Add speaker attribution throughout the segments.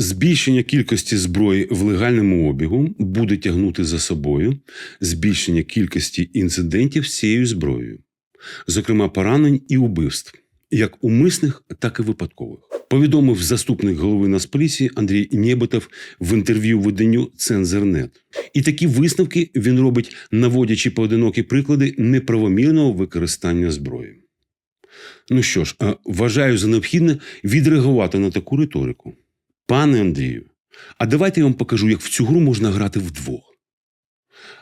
Speaker 1: Збільшення кількості зброї в легальному обігу буде тягнути за собою збільшення кількості інцидентів з цією зброєю, зокрема поранень і убивств, як умисних, так і випадкових. Повідомив заступник голови Нацполіції Андрій Нєбетов в інтерв'ю виданню Цензернет. І такі висновки він робить, наводячи поодинокі приклади неправомірного використання зброї. Ну що ж, вважаю за необхідне відреагувати на таку риторику. Пане Андрію, а давайте я вам покажу, як в цю гру можна грати вдвох.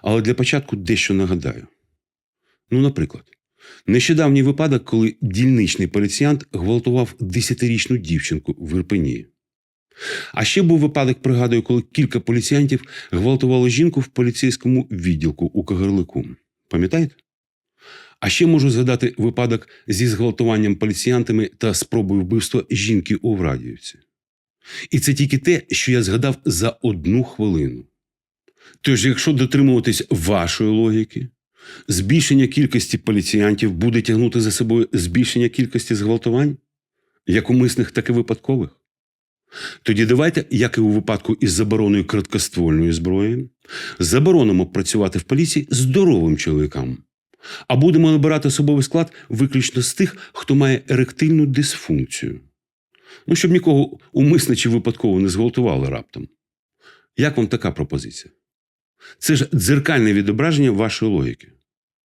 Speaker 1: Але для початку дещо нагадаю. Ну, наприклад, нещодавній випадок, коли дільничний поліціянт гвалтував 10-річну дівчинку в Ірпені. А ще був випадок, пригадую, коли кілька поліціянтів гвалтували жінку в поліцейському відділку у Кагарлику. Пам'ятаєте? А ще можу згадати випадок зі зґвалтуванням поліціянтами та спробою вбивства жінки у Врадіївці. І це тільки те, що я згадав за одну хвилину. Тож, якщо дотримуватись вашої логіки, збільшення кількості поліціянтів буде тягнути за собою збільшення кількості зґвалтувань, як умисних, так і випадкових. Тоді давайте, як і у випадку із забороною короткоствольної зброї, заборонимо працювати в поліції здоровим чоловікам, а будемо набирати особовий склад виключно з тих, хто має еректильну дисфункцію. Ну, щоб нікого умисно чи випадково не зґвалтували раптом. Як вам така пропозиція? Це ж дзеркальне відображення вашої логіки.